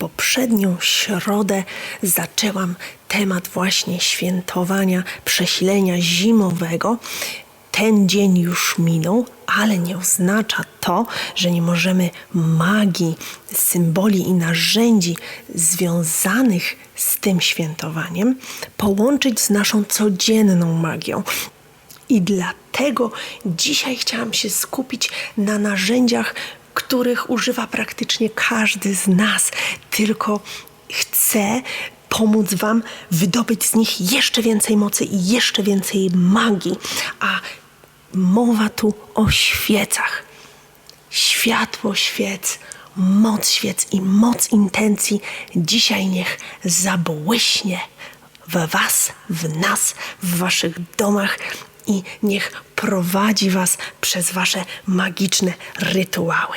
poprzednią środę zaczęłam temat właśnie świętowania przesilenia zimowego. Ten dzień już minął, ale nie oznacza to, że nie możemy magii, symboli i narzędzi związanych z tym świętowaniem połączyć z naszą codzienną magią. I dlatego dzisiaj chciałam się skupić na narzędziach, których używa praktycznie każdy z nas. Tylko chcę pomóc Wam wydobyć z nich jeszcze więcej mocy i jeszcze więcej magii. A mowa tu o świecach. Światło świec, moc świec i moc intencji dzisiaj niech zabłyśnie w Was, w nas, w Waszych domach i niech prowadzi Was przez Wasze magiczne rytuały.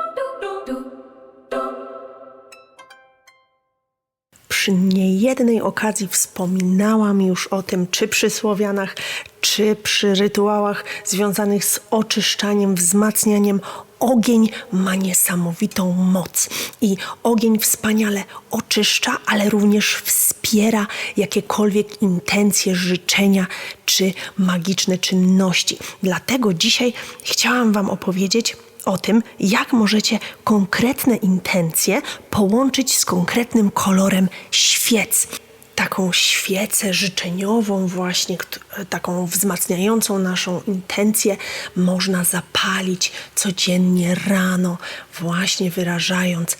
Przy niejednej okazji wspominałam już o tym, czy przy Słowianach, czy przy rytuałach związanych z oczyszczaniem, wzmacnianiem. Ogień ma niesamowitą moc i ogień wspaniale oczyszcza, ale również wspiera jakiekolwiek intencje, życzenia czy magiczne czynności. Dlatego dzisiaj chciałam Wam opowiedzieć o tym, jak możecie konkretne intencje połączyć z konkretnym kolorem świec. Taką świecę życzeniową, właśnie kt- taką wzmacniającą naszą intencję, można zapalić codziennie rano, właśnie wyrażając e,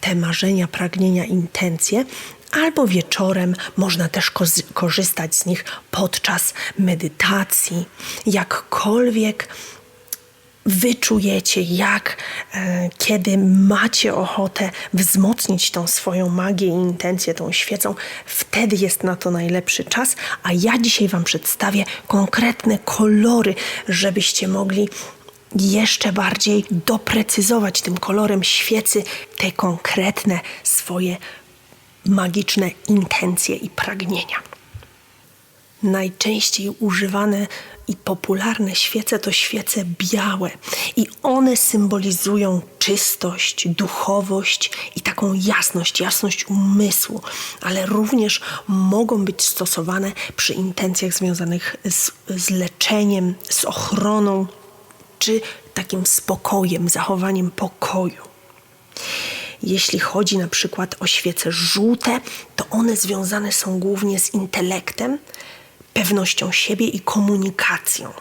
te marzenia, pragnienia, intencje. Albo wieczorem można też korzystać z nich podczas medytacji. Jakkolwiek wyczujecie, jak e, kiedy macie ochotę wzmocnić tą swoją magię i intencję tą świecą, wtedy jest na to najlepszy czas. A ja dzisiaj Wam przedstawię konkretne kolory, żebyście mogli jeszcze bardziej doprecyzować tym kolorem świecy te konkretne swoje magiczne intencje i pragnienia. Najczęściej używane i popularne świece to świece białe, i one symbolizują czystość, duchowość i taką jasność, jasność umysłu, ale również mogą być stosowane przy intencjach związanych z, z leczeniem, z ochroną czy takim spokojem, zachowaniem pokoju. Jeśli chodzi na przykład o świece żółte, to one związane są głównie z intelektem, pewnością siebie i komunikacją.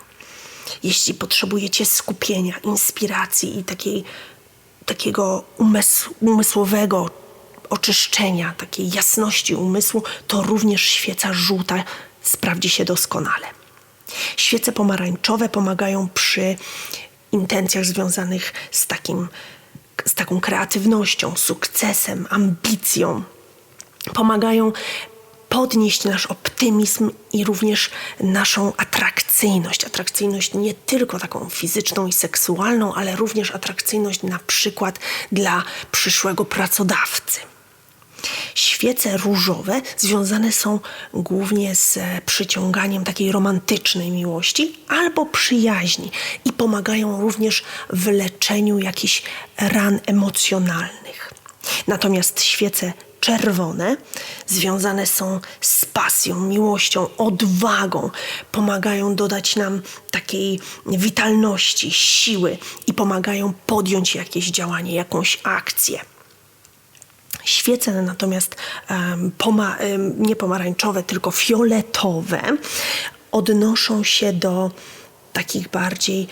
Jeśli potrzebujecie skupienia, inspiracji i takiej, takiego umysł, umysłowego oczyszczenia, takiej jasności umysłu, to również świeca żółta sprawdzi się doskonale. Świece pomarańczowe pomagają przy intencjach związanych z, takim, z taką kreatywnością, sukcesem, ambicją. Pomagają podnieść nasz optymizm i również naszą atrakcyjność. Atrakcyjność nie tylko taką fizyczną i seksualną, ale również atrakcyjność na przykład dla przyszłego pracodawcy. Świece różowe związane są głównie z przyciąganiem takiej romantycznej miłości albo przyjaźni i pomagają również w leczeniu jakichś ran emocjonalnych. Natomiast świece czerwone związane są z pasją, miłością, odwagą, pomagają dodać nam takiej witalności, siły i pomagają podjąć jakieś działanie, jakąś akcję. Świece natomiast um, poma, um, nie pomarańczowe, tylko fioletowe odnoszą się do takich bardziej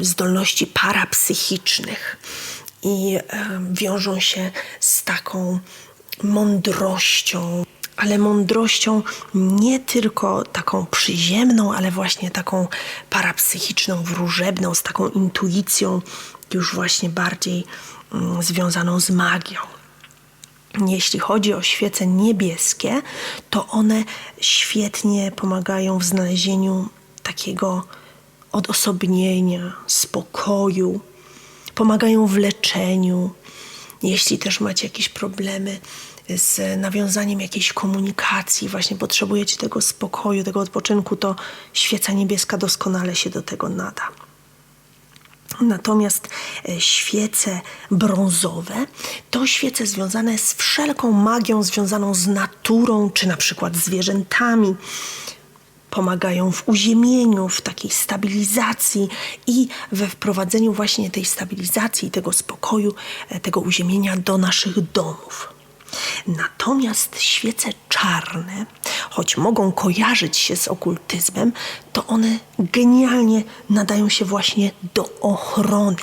zdolności parapsychicznych i wiążą się z taką mądrością, ale mądrością nie tylko taką przyziemną, ale właśnie taką parapsychiczną, wróżebną, z taką intuicją już właśnie bardziej mm, związaną z magią. Jeśli chodzi o świece niebieskie, to one świetnie pomagają w znalezieniu takiego odosobnienia, spokoju, pomagają w leczeniu. Jeśli też macie jakieś problemy z nawiązaniem jakiejś komunikacji, właśnie potrzebujecie tego spokoju, tego odpoczynku, to świeca niebieska doskonale się do tego nada. Natomiast e, świece brązowe to świece związane z wszelką magią związaną z naturą, czy na przykład zwierzętami. Pomagają w uziemieniu, w takiej stabilizacji i we wprowadzeniu właśnie tej stabilizacji, tego spokoju, e, tego uziemienia do naszych domów. Natomiast świece czarne, choć mogą kojarzyć się z okultyzmem, to one genialnie nadają się właśnie do ochrony.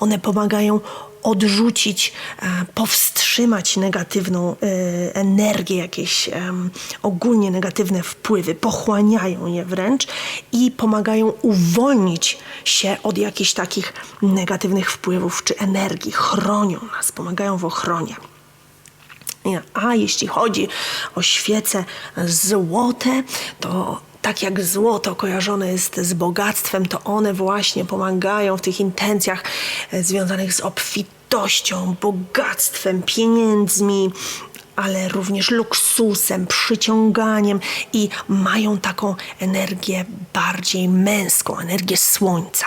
One pomagają odrzucić, e, powstrzymać negatywną e, energię, jakieś ogólnie negatywne wpływy, pochłaniają je wręcz i pomagają uwolnić się od jakichś takich negatywnych wpływów czy energii, chronią nas, pomagają w ochronie. A jeśli chodzi o świece złote, to tak jak złoto kojarzone jest z bogactwem, to one właśnie pomagają w tych intencjach e, związanych z obfitością, bogactwem, pieniędzmi, ale również luksusem, przyciąganiem i mają taką energię bardziej męską, energię słońca.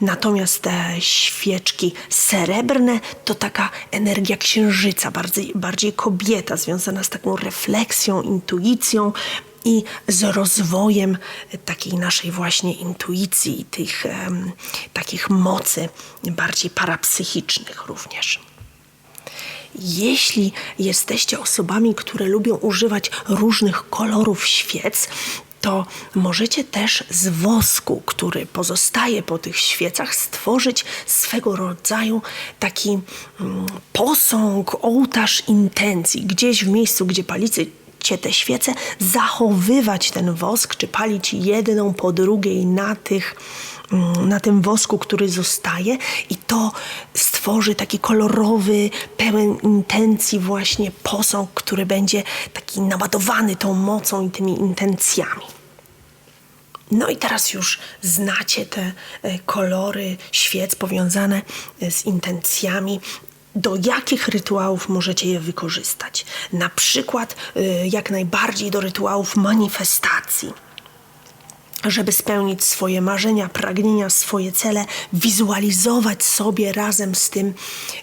Natomiast te świeczki srebrne to taka energia księżyca, bardziej, bardziej kobieta, związana z taką refleksją, intuicją, i z rozwojem takiej naszej właśnie intuicji tych um, takich mocy bardziej parapsychicznych również. Jeśli jesteście osobami, które lubią używać różnych kolorów świec, to możecie też z wosku, który pozostaje po tych świecach, stworzyć swego rodzaju taki mm, posąg, ołtarz intencji, gdzieś w miejscu, gdzie palicie te świece, zachowywać ten wosk, czy palić jedną po drugiej na tych Mm, na tym wosku, który zostaje i to stworzy taki kolorowy, pełen intencji właśnie posąg, który będzie taki naładowany tą mocą i tymi intencjami. No i teraz już znacie te e, kolory świec powiązane e, z intencjami do jakich rytuałów możecie je wykorzystać. Na przykład, e, jak najbardziej do rytuałów manifestacji żeby spełnić swoje marzenia, pragnienia, swoje cele, wizualizować sobie razem z tym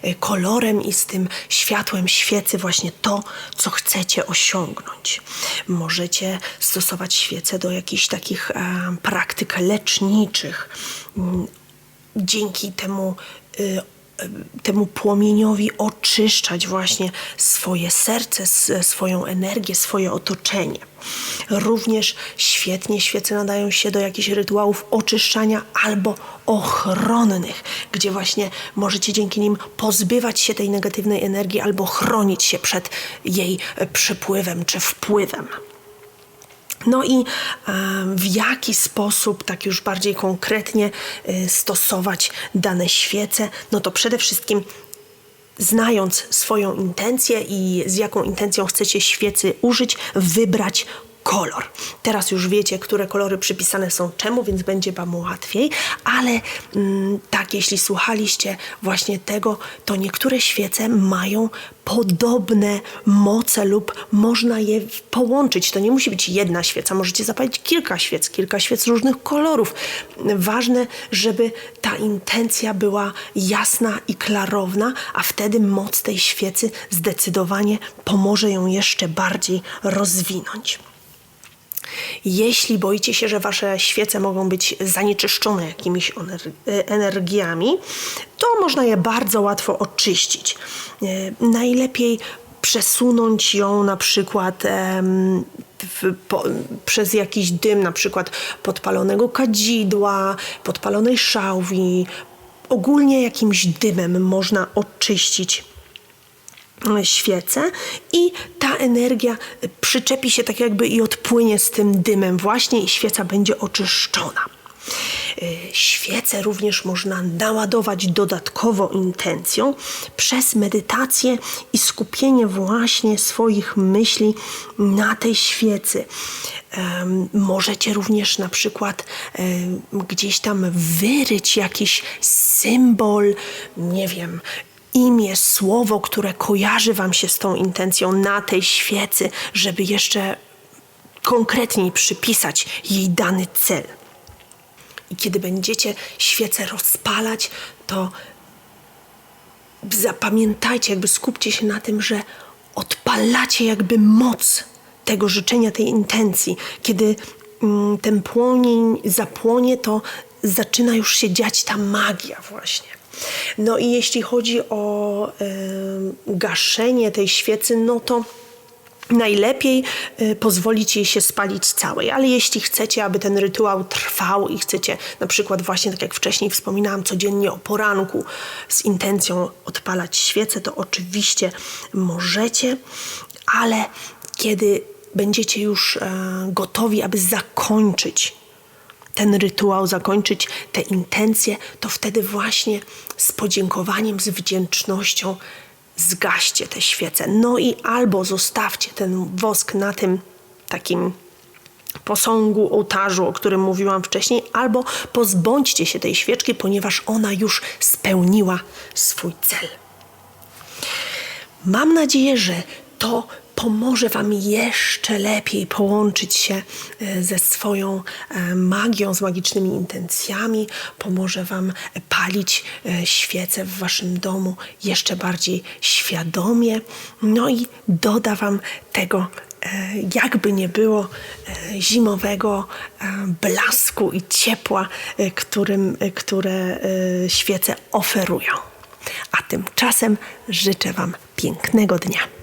e, kolorem i z tym światłem świecy właśnie to, co chcecie osiągnąć. Możecie stosować świece do jakichś takich e, praktyk leczniczych. Mm, dzięki temu e, temu płomieniowi oczyszczać właśnie swoje serce, swoją energię, swoje otoczenie. Również świetnie świece nadają się do jakichś rytuałów oczyszczania albo ochronnych, gdzie właśnie możecie dzięki nim pozbywać się tej negatywnej energii albo chronić się przed jej przepływem czy wpływem. No i w jaki sposób, tak już bardziej konkretnie, y, stosować dane świece? No to przede wszystkim znając swoją intencję i z jaką intencją chcecie świecy użyć, wybrać kolor. Teraz już wiecie, które kolory przypisane są czemu, więc będzie Wam łatwiej, ale mm, tak, jeśli słuchaliście właśnie tego, to niektóre świece mają podobne moce lub można je połączyć. To nie musi być jedna świeca, możecie zapalić kilka świec, kilka świec różnych kolorów. Ważne, żeby ta intencja była jasna i klarowna, a wtedy moc tej świecy zdecydowanie pomoże ją jeszcze bardziej rozwinąć. Jeśli boicie się, że wasze świece mogą być zanieczyszczone jakimiś energiami, to można je bardzo łatwo oczyścić. E, najlepiej przesunąć ją na przykład w, po, przez jakiś dym, na przykład podpalonego kadzidła, podpalonej szałwi. Ogólnie jakimś dymem można oczyścić świecę i ta energia przyczepi się tak jakby i odpłynie z tym dymem właśnie i świeca będzie oczyszczona. Y, świece również można naładować dodatkowo intencją przez medytację i skupienie właśnie swoich myśli na tej świecy. Możecie również na przykład gdzieś tam wyryć jakiś symbol, nie wiem, imię, słowo, które kojarzy Wam się z tą intencją na tej świecy, żeby jeszcze konkretniej przypisać jej dany cel. I kiedy będziecie świecę rozpalać, to zapamiętajcie, jakby skupcie się na tym, że odpalacie jakby moc tego życzenia, tej intencji. Kiedy mm, ten płomień zapłonie, to zaczyna już się dziać ta magia właśnie. No i jeśli chodzi o e, gaszenie tej świecy, no to najlepiej y, pozwolić jej się spalić całej. Ale jeśli chcecie, aby ten rytuał trwał i chcecie na przykład właśnie, tak jak wcześniej wspominałam, codziennie o poranku z intencją odpalać świecę, to oczywiście możecie, ale kiedy będziecie już e, gotowi, aby zakończyć ten rytuał, zakończyć te intencje, to wtedy właśnie z podziękowaniem, z wdzięcznością zgaście te świece. No i albo zostawcie ten wosk na tym takim posągu, ołtarzu, o którym mówiłam wcześniej, albo pozbądźcie się tej świeczki, ponieważ ona już spełniła swój cel. Mam nadzieję, że to pomoże Wam jeszcze lepiej połączyć się e, ze swoją e, magią, z magicznymi intencjami, pomoże Wam palić e, świece w Waszym domu jeszcze bardziej świadomie, no i doda Wam tego jakby nie było zimowego blasku i ciepła, którym, które świece oferują. A tymczasem życzę Wam pięknego dnia.